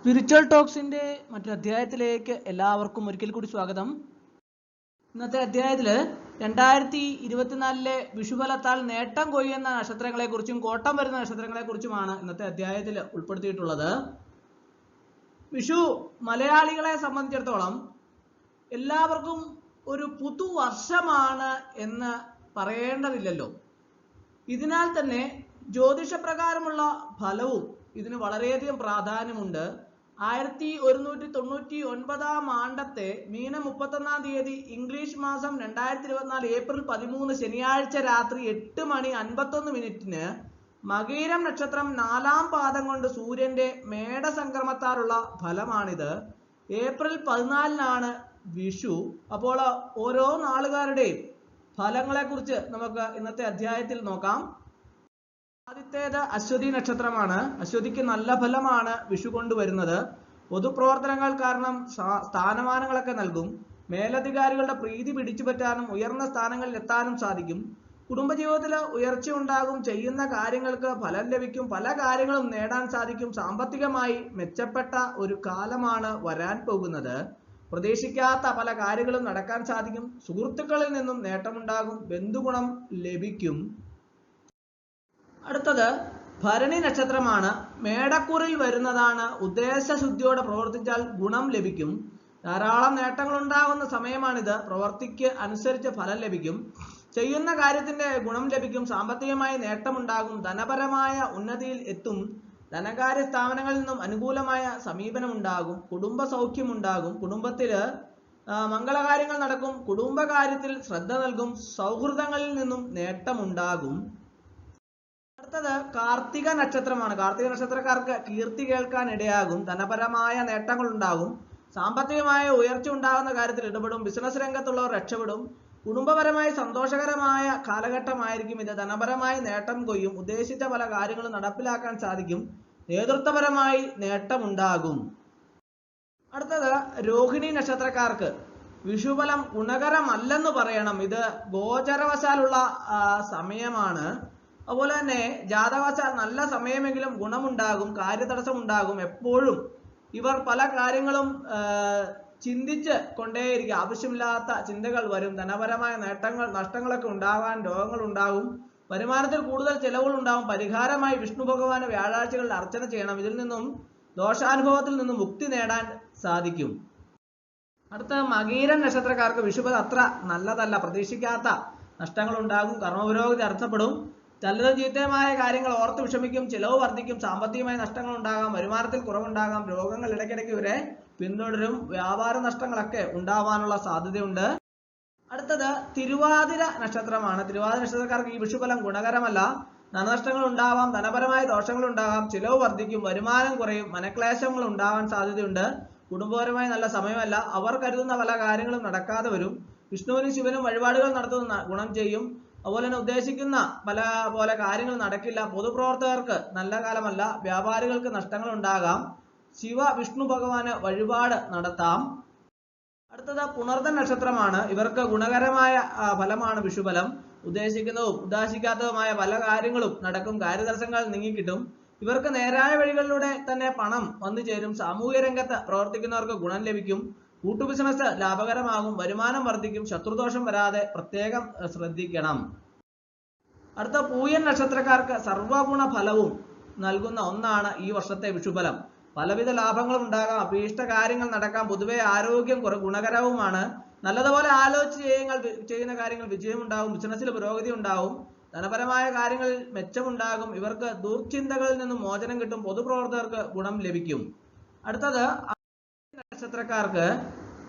Spiritual ടോക്സിന്റെ മറ്റൊരു അധ്യായത്തിലേക്ക് എല്ലാവർക്കും ഒരിക്കൽ കൂടി സ്വാഗതം. ഇന്നത്തെ അധ്യായത്തിൽ രണ്ടായിരത്തി ഇരുപത്തിനാലിലെ വിഷുഫലത്താൽ നേട്ടം കൊയ്യുന്ന നക്ഷത്രങ്ങളെക്കുറിച്ചും കോട്ടം വരുന്ന നക്ഷത്രങ്ങളെക്കുറിച്ചുമാണ് ഇന്നത്തെ അധ്യായത്തിൽ ഉൾപ്പെടുത്തിയിട്ടുള്ളത്. വിഷു മലയാളികളെ സംബന്ധിച്ചിടത്തോളം എല്ലാവർക്കും ഒരു പുതുവർഷമാണ് എന്ന് പറയേണ്ടതില്ലല്ലോ. ഇതിനാൽ തന്നെ ജ്യോതിഷപ്രകാരമുള്ള ഫലവും ഇതിന് വളരെയധികം പ്രാധാന്യമുണ്ട്. ആയിരത്തി ഒരുന്നൂറ്റി തൊണ്ണൂറ്റി ഒൻപതാം ആണ്ടത്തെ മീന മുപ്പത്തൊന്നാം തീയതി ഇംഗ്ലീഷ് മാസം രണ്ടായിരത്തി ഇരുപത്തിനാല് ഏപ്രിൽ പതിമൂന്ന് ശനിയാഴ്ച രാത്രി എട്ട് മണി അൻപത്തൊന്ന് മിനിറ്റിന് മകീരം നക്ഷത്രം നാലാം പാദം കൊണ്ട് സൂര്യന്റെ മേടസംക്രമത്താലുള്ള ഫലമാണിത്. ഏപ്രിൽ പതിനാലിനാണ് വിഷു. അപ്പോൾ ഓരോ നാളുകാരുടെയും ഫലങ്ങളെക്കുറിച്ച് നമുക്ക് ഇന്നത്തെ അധ്യായത്തിൽ നോക്കാം. ആദ്യത്തേത് അശ്വതി നക്ഷത്രമാണ്. അശ്വതിക്ക് നല്ല ഫലമാണ് വിഷു കൊണ്ടുവരുന്നത്. പൊതുപ്രവർത്തനങ്ങൾ കാരണം സ്ഥാ- സ്ഥാനമാനങ്ങളൊക്കെ നൽകും. മേലധികാരികളുടെ പ്രീതി പിടിച്ചു പറ്റാനും ഉയർന്ന സ്ഥാനങ്ങളിൽ എത്താനും സാധിക്കും. കുടുംബജീവിതത്തിൽ ഉയർച്ച ഉണ്ടാകും. ചെയ്യുന്ന കാര്യങ്ങൾക്ക് ഫലം ലഭിക്കും. പല കാര്യങ്ങളും നേടാൻ സാധിക്കും. സാമ്പത്തികമായി മെച്ചപ്പെട്ട ഒരു കാലമാണ് വരാൻ പോകുന്നത്. പ്രതീക്ഷിക്കാത്ത പല കാര്യങ്ങളും നടക്കാൻ സാധിക്കും. സുഹൃത്തുക്കളിൽ നിന്നും നേട്ടമുണ്ടാകും. ബന്ധുഗുണം ലഭിക്കും. അടുത്തത് ഭരണി നക്ഷത്രമാണ് മേടക്കൂറിൽ വരുന്നതാണ്. ഉദ്ദേശശുദ്ധിയോടെ പ്രവർത്തിച്ചാൽ ഗുണം ലഭിക്കും. ധാരാളം നേട്ടങ്ങൾ ഉണ്ടാകുന്ന സമയമാണിത്. പ്രവർത്തിക്ക് അനുസരിച്ച് ഫലം ലഭിക്കും. ചെയ്യുന്ന കാര്യത്തിന്റെ ഗുണം ലഭിക്കും. സാമ്പത്തികമായി നേട്ടമുണ്ടാകും. ധനപരമായ ഉന്നതിയിൽ എത്തും. ധനകാര്യ സ്ഥാപനങ്ങളിൽ നിന്നും അനുകൂലമായ സമീപനമുണ്ടാകും. കുടുംബ സൗഖ്യമുണ്ടാകും. കുടുംബത്തിൽ ആ, മംഗളകാര്യങ്ങൾ നടക്കും. കുടുംബകാര്യത്തിൽ ശ്രദ്ധ നൽകും. സൗഹൃദങ്ങളിൽ നിന്നും നേട്ടമുണ്ടാകും. അടുത്തത് കാർത്തിക നക്ഷത്രമാണ്. കാർത്തിക നക്ഷത്രക്കാർക്ക് കീർത്തി കേൾക്കാൻ ഇടയാകും. ധനപരമായ നേട്ടങ്ങൾ ഉണ്ടാകും സാമ്പത്തികമായ ഉയർച്ച ഉണ്ടാകുന്ന കാര്യത്തിൽ ഇടപെടും. ബിസിനസ് രംഗത്തുള്ളവർ രക്ഷപ്പെടും. കുടുംബപരമായി സന്തോഷകരമായ കാലഘട്ടമായിരിക്കും ഇത്. ധനപരമായി നേട്ടം കൊയ്യും. ഉദ്ദേശിച്ച പല കാര്യങ്ങളും നടപ്പിലാക്കാൻ സാധിക്കും. നേതൃത്വപരമായി നേട്ടമുണ്ടാകും. അടുത്തത് രോഹിണി നക്ഷത്രക്കാർക്ക് വിഷുഫലം ഗുണകരമല്ലെന്ന് പറയണം. ഇത് ഗോചരവശാലുള്ള സമയമാണ്. അതുപോലെ തന്നെ ജാതകവശാൽ നല്ല സമയമെങ്കിലും ഗുണമുണ്ടാകും കാര്യതടസ്സം ഉണ്ടാകും എപ്പോഴും. ഇവർ പല കാര്യങ്ങളും ചിന്തിച്ച് കൊണ്ടേയിരിക്കുക ആവശ്യമില്ലാത്ത ചിന്തകൾ വരും. ധനപരമായ നേട്ടങ്ങൾ നഷ്ടങ്ങളൊക്കെ ഉണ്ടാകാൻ രോഗങ്ങൾ ഉണ്ടാകും വരുമാനത്തിൽ കൂടുതൽ ചിലവുകൾ ഉണ്ടാകും പരിഹാരമായി വിഷ്ണു ഭഗവാന് വ്യാഴാഴ്ചകളിൽ അർച്ചന ചെയ്യണം. ഇതിൽ നിന്നും ദോഷാനുഭവത്തിൽ നിന്നും മുക്തി നേടാൻ സാധിക്കും. അടുത്ത മകീരൻ നക്ഷത്രക്കാർക്ക് വിഷുപത് അത്ര നല്ലതല്ല. പ്രതീക്ഷിക്കാത്ത നഷ്ടങ്ങൾ ഉണ്ടാകും കർമ്മപുരോഗതി അർത്ഥപ്പെടും ചിലതും ജീവിതമായ കാര്യങ്ങൾ ഓർത്ത് വിഷമിക്കും ചിലവ് വർദ്ധിക്കും സാമ്പത്തികമായ നഷ്ടങ്ങൾ ഉണ്ടാകാം വരുമാനത്തിൽ കുറവുണ്ടാകാം രോഗങ്ങൾ ഇടയ്ക്കിടയ്ക്ക് ഇവരെ പിന്തുടരും വ്യാപാര നഷ്ടങ്ങളൊക്കെ ഉണ്ടാവാനുള്ള സാധ്യതയുണ്ട്. അടുത്തത് തിരുവാതിര നക്ഷത്രമാണ്. തിരുവാതിര നക്ഷത്രക്കാർക്ക് ഈ വിഷുഫലം ഗുണകരമല്ല. ധനനഷ്ടങ്ങൾ ഉണ്ടാവാം ധനപരമായ ദോഷങ്ങൾ ഉണ്ടാകാം ചിലവ് വർദ്ധിക്കും വരുമാനം കുറയും മനക്ലേശങ്ങൾ ഉണ്ടാവാൻ സാധ്യതയുണ്ട്. കുടുംബപരമായി നല്ല സമയമല്ല. അവർ കരുതുന്ന പല കാര്യങ്ങളും നടക്കാതെ വരും. വിഷ്ണുവിനും ശിവനും വഴിപാടുകൾ നടത്തുന്ന ഗുണം ചെയ്യും. അതുപോലെ തന്നെ ഉദ്ദേശിക്കുന്ന പല പോലെ കാര്യങ്ങൾ നടക്കില്ല. പൊതുപ്രവർത്തകർക്ക് നല്ല കാലമല്ല വ്യാപാരികൾക്ക് നഷ്ടങ്ങൾ ഉണ്ടാകാം ശിവ വിഷ്ണു ഭഗവാന് വഴിപാട് നടത്താം. അടുത്തത് പുണർദ നക്ഷത്രമാണ്. ഇവർക്ക് ഗുണകരമായ ഫലമാണ് വിഷുഫലം. ഉദ്ദേശിക്കുന്നതും ഉദ്ദേശിക്കാത്തതുമായ പല കാര്യങ്ങളും നടക്കും. കാര്യതടസ്സങ്ങൾ നീങ്ങിക്കിട്ടും. ഇവർക്ക് നേരായ വഴികളിലൂടെ തന്നെ പണം വന്നു ചേരും സാമൂഹ്യ രംഗത്ത് പ്രവർത്തിക്കുന്നവർക്ക് ഗുണം ലഭിക്കും. കൂട്ടു ബിസിനസ് ലാഭകരമാകും വരുമാനം വർദ്ധിക്കും ശത്രുദോഷം വരാതെ പ്രത്യേകം ശ്രദ്ധിക്കണം. അടുത്ത പൂയൻ നക്ഷത്രക്കാർക്ക് സർവഗുണ ഫലവും നൽകുന്ന ഒന്നാണ് ഈ വർഷത്തെ വിഷുഫലം. പലവിധ ലാഭങ്ങളും ഉണ്ടാകാം അഭീഷ്ട കാര്യങ്ങൾ നടക്കാം പൊതുവെ ആരോഗ്യം കുറെ ഗുണകരവുമാണ്. നല്ലതുപോലെ ആലോചിച്ച് ചെയ്യുന്ന ചെയ്യുന്ന കാര്യങ്ങൾ വിജയമുണ്ടാകും ബിസിനസ്സിൽ പുരോഗതി ഉണ്ടാവും ധനപരമായ കാര്യങ്ങളിൽ മെച്ചമുണ്ടാകും ഇവർക്ക് ദുർചിന്തകളിൽ നിന്നും മോചനം കിട്ടും പൊതുപ്രവർത്തകർക്ക് ഗുണം ലഭിക്കും. അടുത്തത് നക്ഷത്രക്കാർക്ക്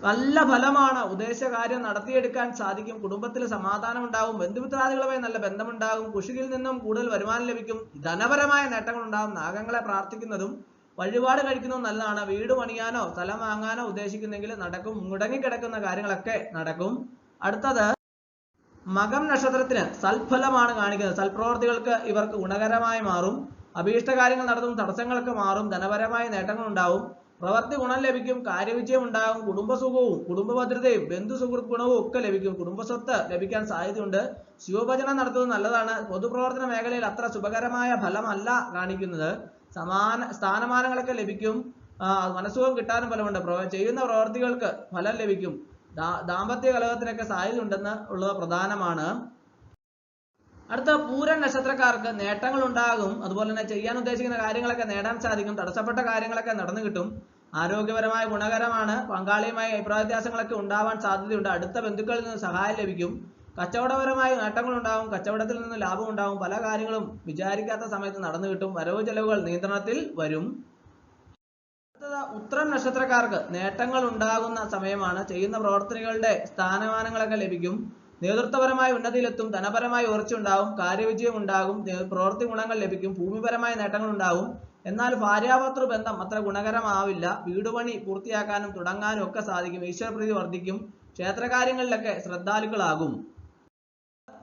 നല്ല ഫലമാണ് ഉദ്ദേശകാര്യം നടത്തിയെടുക്കാൻ സാധിക്കും കുടുംബത്തിൽ സമാധാനം ഉണ്ടാകും ബന്ധുമിത്രാദികളുമായി നല്ല ബന്ധമുണ്ടാകും കുഷിയിൽ നിന്നും കൂടുതൽ വരുമാനം ലഭിക്കും ധനപരമായ നേട്ടങ്ങൾ ഉണ്ടാകും നാഗങ്ങളെ പ്രാർത്ഥിക്കുന്നതും വഴിപാട് കഴിക്കുന്നതും നല്ലതാണ് വീട് പണിയാനോ സ്ഥലം വാങ്ങാനോ ഉദ്ദേശിക്കുന്നെങ്കിൽ നടക്കും മുടങ്ങിക്കിടക്കുന്ന കാര്യങ്ങളൊക്കെ നടക്കും. അടുത്തത് മകം നക്ഷത്രത്തിന് സൽഫലമാണ് കാണിക്കുന്നത്. സൽപ്രവർത്തികൾക്ക് ഇവർക്ക് ഗുണകരമായി മാറും അഭീഷ്ട കാര്യങ്ങൾ നടത്തും തടസ്സങ്ങളൊക്കെ മാറും ധനപരമായ നേട്ടങ്ങൾ ഉണ്ടാവും. പ്രവർത്തി ഗുണം ലഭിക്കും കാര്യവിജയം ഉണ്ടാകും കുടുംബസുഖവും കുടുംബഭദ്രതയും ബന്ധു സുഹൃത്ത് ഗുണവും ഒക്കെ ലഭിക്കും. കുടുംബസ്വത്ത് ലഭിക്കാൻ സാധ്യതയുണ്ട്. ശിവഭജനം നടത്തുന്നത് നല്ലതാണ്. പൊതുപ്രവർത്തന മേഖലയിൽ അത്ര ശുഭകരമായ ഫലമല്ല കാണിക്കുന്നത്. സമാന സ്ഥാനമാനങ്ങളൊക്കെ ലഭിക്കും. മനസ്സുഖം കിട്ടാനും ഫലമുണ്ട്. ചെയ്യുന്ന പ്രവർത്തികൾക്ക് ഫലം ലഭിക്കും. ദാമ്പത്യ കലഹത്തിനൊക്കെ സാധ്യത ഉണ്ടെന്ന് ഉള്ളത് പ്രധാനമാണ്. അടുത്ത പൂരൻ നക്ഷത്രക്കാർക്ക് നേട്ടങ്ങൾ ഉണ്ടാകും അതുപോലെ തന്നെ ചെയ്യാൻ ഉദ്ദേശിക്കുന്ന കാര്യങ്ങളൊക്കെ നേടാൻ സാധിക്കും. തടസ്സപ്പെട്ട കാര്യങ്ങളൊക്കെ നടന്നു കിട്ടും. ആരോഗ്യപരമായ ഗുണകരമാണ്. പങ്കാളിയുമായി അഭിപ്രായ വ്യത്യാസങ്ങളൊക്കെ ഉണ്ടാവാൻ സാധ്യതയുണ്ട്. അടുത്ത ബന്ധുക്കളിൽ നിന്ന് സഹായം ലഭിക്കും. കച്ചവടപരമായ നേട്ടങ്ങൾ ഉണ്ടാവും. കച്ചവടത്തിൽ നിന്ന് ലാഭം ഉണ്ടാവും. പല കാര്യങ്ങളും വിചാരിക്കാത്ത സമയത്ത് നടന്നു കിട്ടും. വരവ് ചെലവുകൾ നിയന്ത്രണത്തിൽ വരും. ഉത്തരം നക്ഷത്രക്കാർക്ക് നേട്ടങ്ങൾ ഉണ്ടാകുന്ന സമയമാണ്. ചെയ്യുന്ന പ്രവർത്തനങ്ങളുടെ സ്ഥാനമാനങ്ങളൊക്കെ ലഭിക്കും. നേതൃത്വപരമായ ഉന്നതിയിലെത്തും. ധനപരമായ ഉയർച്ച ഉണ്ടാവും. കാര്യവിജയം ഉണ്ടാകും. പ്രവൃത്തി ഗുണങ്ങൾ ലഭിക്കും. ഭൂമിപരമായ നേട്ടങ്ങൾ ഉണ്ടാവും. എന്നാൽ ഭാര്യാഭർത്തൃ ബന്ധം അത്ര ഗുണകരമാവില്ല. വീടുപണി പൂർത്തിയാക്കാനും തുടങ്ങാനും ഒക്കെ സാധിക്കും. ഈശ്വരപ്രീതി വർദ്ധിക്കും. ക്ഷേത്രകാര്യങ്ങളിലൊക്കെ ശ്രദ്ധാലുക്കളാകും.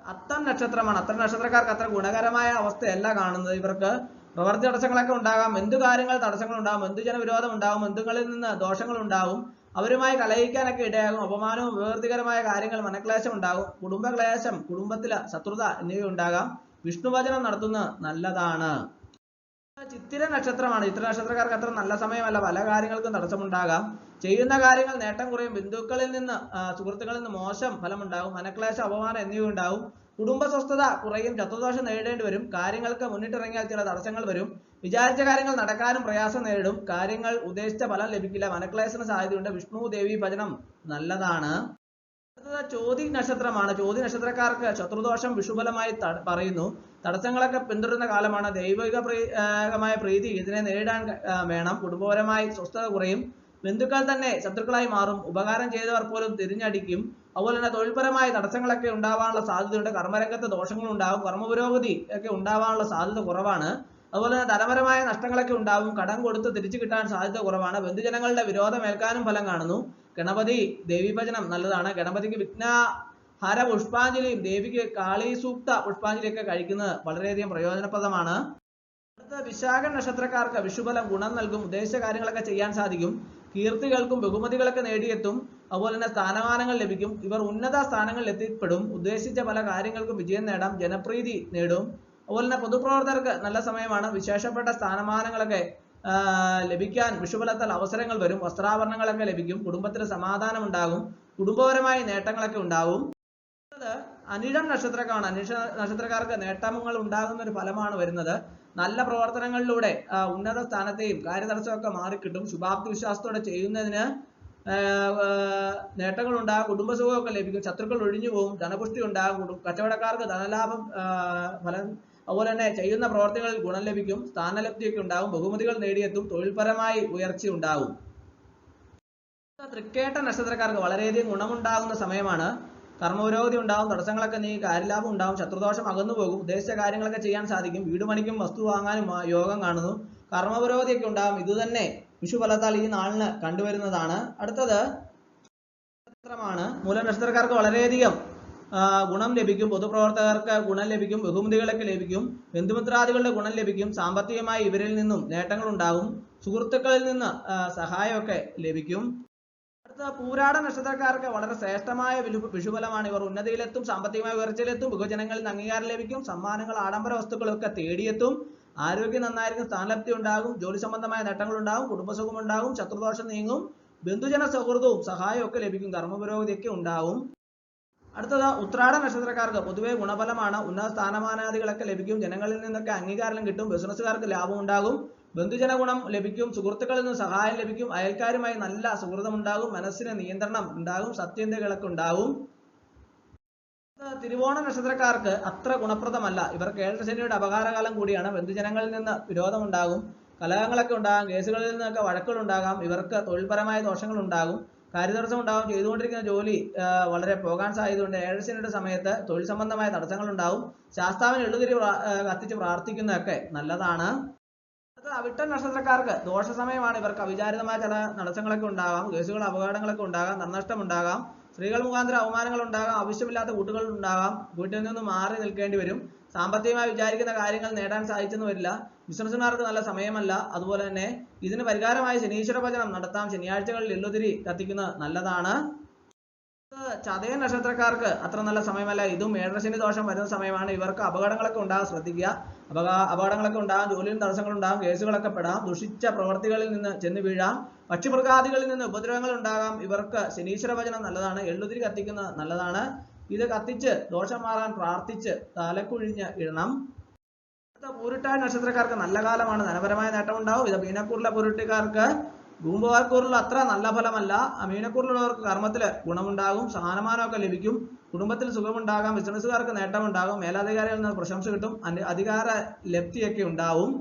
അത്തം നക്ഷത്രമാണ്. അത്തം നക്ഷത്രക്കാർക്ക് അത്ര ഗുണകരമായ അവസ്ഥയല്ല കാണുന്നത്. ഇവർക്ക് പ്രവൃത്തി തടസ്സങ്ങളൊക്കെ ഉണ്ടാകാം. എന്തു കാര്യങ്ങൾ തടസ്സങ്ങൾ ഉണ്ടാകും? എന്തു ജനവിരോധം ഉണ്ടാകും? എന്തുകളിൽ നിന്ന് ദോഷങ്ങൾ ഉണ്ടാകും? അവരുമായി കലഹിക്കാനൊക്കെ ഇടയാകും. അപമാനവും വിവർത്തികരമായ കാര്യങ്ങൾ മനക്ലേശം ഉണ്ടാകും. കുടുംബക്ലേശം കുടുംബത്തിലെ ശത്രുത എന്നിവ ഉണ്ടാകാം. വിഷ്ണുവചനം നടത്തുന്നത് നല്ലതാണ്. ചിത്തിര നക്ഷത്രമാണ്. ചിത്തിര നക്ഷത്രക്കാർക്ക് അത്ര നല്ല സമയമല്ല. പല കാര്യങ്ങൾക്കും തടസ്സമുണ്ടാകാം. ചെയ്യുന്ന കാര്യങ്ങൾ നേട്ടം കുറയും. ബന്ധുക്കളിൽ നിന്ന് സുഹൃത്തുക്കളിൽ നിന്ന് മോശം ഫലമുണ്ടാകും. മനക്ലേശം അപമാനം എന്നിവ ഉണ്ടാവും കുടുംബ സ്വസ്ഥത കുറയും. ചതുർദോഷം നേരിടേണ്ടി വരും. കാര്യങ്ങൾക്ക് മുന്നിട്ടിറങ്ങിയാൽ ചില തടസ്സങ്ങൾ വരും. വിചാരിച്ച കാര്യങ്ങൾ നടക്കാനും പ്രയാസം നേരിടും. കാര്യങ്ങൾ ഉദ്ദേശിച്ച ഫലം ലഭിക്കില്ല. മനക്ലേശത്തിന് സാധ്യതയുണ്ട്. വിഷ്ണു ദേവി ഭജനം നല്ലതാണ്. അടുത്തത് ചോതി നക്ഷത്രമാണ്. ചോതി നക്ഷത്രക്കാർക്ക് ശത്രുദോഷം വിഷുബലമായി പറയുന്നു. തടസ്സങ്ങളൊക്കെ പിന്തുടരുന്ന കാലമാണ്. ദൈവിക പ്രീ- പ്രീതി ഇതിനെ നേരിടാൻ വേണം. കുടുംബപരമായി സ്വസ്ഥത കുറയും. ബന്ധുക്കൾ തന്നെ ശത്രുക്കളായി മാറും. ഉപകാരം ചെയ്തവർ പോലും തിരിഞ്ഞടിക്കും. അതുപോലെ തന്നെ തൊഴിൽപരമായ തടസ്സങ്ങളൊക്കെ ഉണ്ടാവാനുള്ള സാധ്യതയുണ്ട്. കർമ്മരംഗത്ത് ദോഷങ്ങൾ കർമ്മ പുരോഗതി ഒക്കെ ഉണ്ടാവാനുള്ള സാധ്യത കുറവാണ്. അതുപോലെ തന്നെ ധനപരമായ നഷ്ടങ്ങളൊക്കെ ഉണ്ടാവും. കടം കൊടുത്ത് തിരിച്ചു കിട്ടാൻ സാധ്യത കുറവാണ്. ബന്ധുജനങ്ങളുടെ വിരോധം ഏൽക്കാനും ഫലം കാണുന്നു. ഗണപതി ദേവീഭജനം നല്ലതാണ്. ഗണപതിക്ക് വിഘ്ന ഹര പുഷ്പാഞ്ജലിയും ദേവിക്ക് കാളി സൂക്ത പുഷ്പാഞ്ജലിയൊക്കെ കഴിക്കുന്നത് വളരെയധികം പ്രയോജനപ്രദമാണ്. അടുത്ത വിശാഖ നക്ഷത്രക്കാർക്ക് വിഷുബലം ഗുണം നൽകും. ഉദ്ദേശ കാര്യങ്ങളൊക്കെ ചെയ്യാൻ സാധിക്കും. കീർത്തികൾക്കും ബഹുമതികളൊക്കെ നേടിയെത്തും. അതുപോലെ തന്നെ സ്ഥാനമാനങ്ങൾ ലഭിക്കും. ഇവർ ഉന്നത സ്ഥാനങ്ങളിൽ എത്തിപ്പെടും. ഉദ്ദേശിച്ച പല കാര്യങ്ങൾക്കും വിജയം നേടാം. ജനപ്രീതി നേടും. അതുപോലെ തന്നെ പൊതുപ്രവർത്തകർക്ക് നല്ല സമയമാണ്. വിശേഷപ്പെട്ട സ്ഥാനമാനങ്ങളൊക്കെ ലഭിക്കാൻ വിഷുബലത്താൽ അവസരങ്ങൾ വരും. വസ്ത്രാഭരണങ്ങളൊക്കെ ലഭിക്കും. കുടുംബത്തിന് സമാധാനം ഉണ്ടാകും കുടുംബപരമായ നേട്ടങ്ങളൊക്കെ ഉണ്ടാവും അനിഴം നക്ഷത്രക്കാണ്. അനിഷ നക്ഷത്രക്കാർക്ക് നേട്ടങ്ങൾ ഉണ്ടാകുന്ന ഒരു ഫലമാണ് വരുന്നത്. നല്ല പ്രവർത്തനങ്ങളിലൂടെ ഉന്നത സ്ഥാനത്തെയും കാര്യതടസ്സമൊക്കെ മാറിക്കിട്ടും. ശുഭാപ്തി വിശ്വാസത്തോടെ ചെയ്യുന്നതിന് നേട്ടങ്ങൾ ഉണ്ടാകും. കുടുംബസുഖമൊക്കെ ലഭിക്കും. ശത്രുക്കൾ ഒഴിഞ്ഞു പോകും ധനപുഷ്ടി ഉണ്ടാകും. കച്ചവടക്കാർക്ക് ധനലാഭം ഫലം അതുപോലെ തന്നെ ചെയ്യുന്ന പ്രവർത്തികളിൽ ഗുണം ലഭിക്കും സ്ഥാനലബ്ധിയൊക്കെ ഉണ്ടാവും ബഹുമതികൾ നേടിയെത്തും തൊഴിൽപരമായി ഉയർച്ച ഉണ്ടാവും. തൃക്കേട്ട നക്ഷത്രക്കാർക്ക് വളരെയധികം ഗുണമുണ്ടാകുന്ന സമയമാണ്. കർമ്മപുരോഗതി ഉണ്ടാവും തടസ്സങ്ങളൊക്കെ നീ കാര്യലാഭം ഉണ്ടാവും ശത്രുദോഷം അകന്നു പോകും ഉദ്ദേശിച്ച കാര്യങ്ങളൊക്കെ ചെയ്യാൻ സാധിക്കും വീട് പണിക്കും വസ്തു വാങ്ങാനും യോഗം കാണുന്നു. കർമ്മപുരോഗതിയൊക്കെ ഉണ്ടാവും ഇത് തന്നെ വിഷുഫലത്താൽ ഈ നാളിന് കണ്ടുവരുന്നതാണ്. അടുത്തത് നക്ഷത്രമാണ്. മൂലം നക്ഷത്രക്കാർക്ക് വളരെയധികം ഗുണം ലഭിക്കും പൊതുപ്രവർത്തകർക്ക് ഗുണം ലഭിക്കും ബഹുമതികളൊക്കെ ലഭിക്കും ബന്ധുമിത്രാദികളുടെ ഗുണം ലഭിക്കും സാമ്പത്തികമായി ഇവരിൽ നിന്നും നേട്ടങ്ങൾ ഉണ്ടാകും സുഹൃത്തുക്കളിൽ നിന്ന് സഹായമൊക്കെ ലഭിക്കും. അടുത്ത പൂരാട നക്ഷത്രക്കാർക്ക് വളരെ ശ്രേഷ്ഠമായ വിഷുഫലമാണ്. ഇവർ ഉന്നതിയിലെത്തും സാമ്പത്തികമായ ഉയർച്ചയിലെത്തും ബഹുജനങ്ങളിൽ നിന്ന് അംഗീകാരം ലഭിക്കും സമ്മാനങ്ങൾ ആഡംബര വസ്തുക്കളൊക്കെ തേടിയെത്തും ആരോഗ്യം നന്നായിരിക്കും സ്ഥാനലബ്ധി ഉണ്ടാകും ജോലി സംബന്ധമായ നേട്ടങ്ങൾ ഉണ്ടാകും കുടുംബസുഖം ഉണ്ടാകും ശത്രുദോഷം നീങ്ങും ബന്ധുജന സൗഹൃദവും സഹായവും ഒക്കെ ലഭിക്കും കർമ്മപുരോഗതിയൊക്കെ ഉണ്ടാവും. അടുത്തത് ഉത്രാട നക്ഷത്രക്കാർക്ക് പൊതുവേ ഗുണഫലമാണ്. ഉന്നത സ്ഥാനമാനാദികളൊക്കെ ലഭിക്കും. ജനങ്ങളിൽ നിന്നൊക്കെ അംഗീകാരം കിട്ടും. ബിസിനസ്സുകാർക്ക് ലാഭം ഉണ്ടാകും. ബന്ധുജന ഗുണം ലഭിക്കും. സുഹൃത്തുക്കളിൽ നിന്ന് സഹായം ലഭിക്കും. അയൽക്കാരുമായി നല്ല സുഹൃതം ഉണ്ടാകും. മനസ്സിന് നിയന്ത്രണം ഉണ്ടാകും. സത്യന്തകളൊക്കെ ഉണ്ടാകും. തിരുവോണ നക്ഷത്രക്കാർക്ക് അത്ര ഗുണപ്രദമല്ല. ഇവർ കേരളശനിയുടെ ശനിയുടെ അപകാരകാലം കൂടിയാണ്. ബന്ധുജനങ്ങളിൽ നിന്ന് വിരോധം വിരോധമുണ്ടാകും കലഹങ്ങളൊക്കെ ഉണ്ടാകും. കേസുകളിൽ നിന്നൊക്കെ വഴക്കുകൾ ഉണ്ടാകാം. ഇവർക്ക് തൊഴിൽപരമായ ദോഷങ്ങൾ ഉണ്ടാകും. കാര്യതടസ്സം ഉണ്ടാകും ചെയ്തുകൊണ്ടിരിക്കുന്ന ജോലി വളരെ പോകാൻ സാധ്യതയുണ്ട്. ഏഴര ശനിയുടെ സമയത്ത് തൊഴിൽ സംബന്ധമായ തടസ്സങ്ങൾ ഉണ്ടാവും ശാസ്താവിന് എഴുതിരി കത്തിച്ച് പ്രാർത്ഥിക്കുന്നതൊക്കെ നല്ലതാണ്. അടുത്തത് അവിട്ട നക്ഷത്രക്കാർക്ക് ദോഷ സമയമാണ് ഇവർക്ക് അവിചാരിതമായ ചില തടസ്സങ്ങളൊക്കെ ഉണ്ടാകാം കേസുകൾ അപകടങ്ങളൊക്കെ ഉണ്ടാകാം നന്നഷ്ടം ഉണ്ടാകാം സ്ത്രീകൾ മുഖാന്തരം അവമാനങ്ങൾ ഉണ്ടാകാം ആവശ്യമില്ലാത്ത കൂട്ടുകൾ ഉണ്ടാകാം വീട്ടിൽ നിന്ന് മാറി നിൽക്കേണ്ടി വരും. സാമ്പത്തികമായി വിചാരിക്കുന്ന കാര്യങ്ങൾ നേടാൻ സാധിച്ചെന്ന് വരില്ല ബിസിനസ്സുകാർക്ക് നല്ല സമയമല്ല. അതുപോലെ തന്നെ ഇതിന് പരിഹാരമായ ശനീശ്വര ഭജനം നടത്താം. ശനിയാഴ്ചകളിൽ എല്ലുതിരി കത്തിക്കുന്നത് നല്ലതാണ്. ചതയ നക്ഷത്രക്കാർക്ക് അത്ര നല്ല സമയമല്ല. ഇതും ഏഴരശനി ദോഷം വരുന്ന സമയമാണ്. ഇവർക്ക് അപകടങ്ങളൊക്കെ ഉണ്ടാകാൻ ശ്രദ്ധിക്കുക. അപക അപകടങ്ങളൊക്കെ ഉണ്ടാകാം. ജോലിയിൽ തടസ്സങ്ങൾ ഉണ്ടാകും കേസുകളൊക്കെ പെടാം. ദുഷിച്ച പ്രവർത്തികളിൽ നിന്ന് ചെന്ന് വീഴാം. പക്ഷിമൃഗാദികളിൽ നിന്ന് ഉപദ്രവങ്ങൾ ഉണ്ടാകാം. ഇവർക്ക് ശനീശ്വര ഭജനം നല്ലതാണ്. എള്ളുതിരി കത്തിക്കുന്നത് നല്ലതാണ്. ഇത് കത്തിച്ച് ദോഷം മാറാൻ പ്രാർത്ഥിച്ച് തലക്കുഴിഞ്ഞ് ഇടണം. പൂരിട്ടായ നക്ഷത്രക്കാർക്ക് നല്ല കാലമാണ്. ധനപരമായ നേട്ടം ഉണ്ടാവും. ഇത് മീനക്കൂറിലെ പൂരിട്ടിക്കാർക്ക് ഭൂമ്പവാർക്കൂറിൽ അത്ര നല്ല ഫലമല്ല. മീനക്കൂറിലുള്ളവർക്ക് കർമ്മത്തിൽ ഗുണമുണ്ടാകും സ്ഥാനമാനമൊക്കെ ലഭിക്കും. കുടുംബത്തിൽ സുഖമുണ്ടാകാം ബിസിനസ്സുകാർക്ക് നേട്ടമുണ്ടാകും മേലധികാരികളിൽ നിന്ന് പ്രശംസ കിട്ടും അധികാര ലബ്ധിയൊക്കെ ഉണ്ടാവും.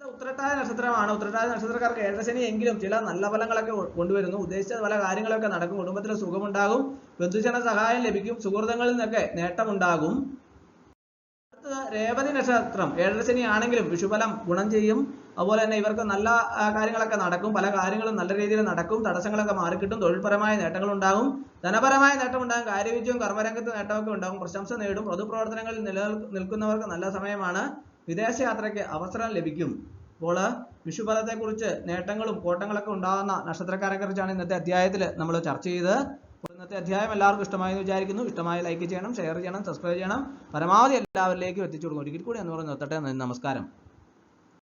ഉത്രട്ടായ നക്ഷത്രമാണ്. ഉത്രട്ടായ നക്ഷത്രക്കാർക്ക് ഏഴരശനി എങ്കിലും ചില നല്ല ഫലങ്ങളൊക്കെ കൊണ്ടുവരുന്നു. ഉദ്ദേശിച്ച പല കാര്യങ്ങളൊക്കെ നടക്കും. കുടുംബത്തിൽ സുഖമുണ്ടാകും. ബന്ധുജന സഹായം ലഭിക്കും. സുഹൃത്തുക്കളിൽ നിന്നൊക്കെ നേട്ടമുണ്ടാകും. രേവതി നക്ഷത്രം. ഏഴരശനി ആണെങ്കിലും വിഷുഫലം ഗുണം ചെയ്യും. അതുപോലെ തന്നെ ഇവർക്ക് നല്ല കാര്യങ്ങളൊക്കെ നടക്കും. പല കാര്യങ്ങളും നല്ല രീതിയിൽ നടക്കും. തടസ്സങ്ങളൊക്കെ മാറിക്കിട്ടും. തൊഴിൽപരമായ നേട്ടങ്ങൾ ഉണ്ടാകും ധനപരമായ നേട്ടം ഉണ്ടാകും കാര്യവിജയവും കർമ്മരംഗത്ത് നേട്ടമൊക്കെ ഉണ്ടാകും. പ്രശംസ നേടും. പൊതുപ്രവർത്തനങ്ങളിൽ നിലനിൽക്കുന്നവർക്ക് നിൽക്കുന്നവർക്ക് നല്ല സമയമാണ്. വിദേശയാത്രയ്ക്ക് അവസരം ലഭിക്കും. അപ്പോൾ വിഷുഫലത്തെക്കുറിച്ച് നേട്ടങ്ങളും കോട്ടങ്ങളൊക്കെ ഉണ്ടാകുന്ന നക്ഷത്രക്കാരെ കുറിച്ചാണ് ഇന്നത്തെ അധ്യായത്തിൽ നമ്മൾ ചർച്ച ചെയ്ത് ഇന്നത്തെ അധ്യായം എല്ലാവർക്കും ഇഷ്ടമായെന്ന് വിചാരിക്കുന്നു. ഇഷ്ടമായി ലൈക്ക് ചെയ്യണം ഷെയർ ചെയ്യണം സബ്സ്ക്രൈബ് ചെയ്യണം. പരമാവധി എല്ലാവരിലേക്കും എത്തിച്ചു കൊടുക്കും ഒരിക്കൽ കൂടി എന്ന് നന്ദി, നമസ്കാരം.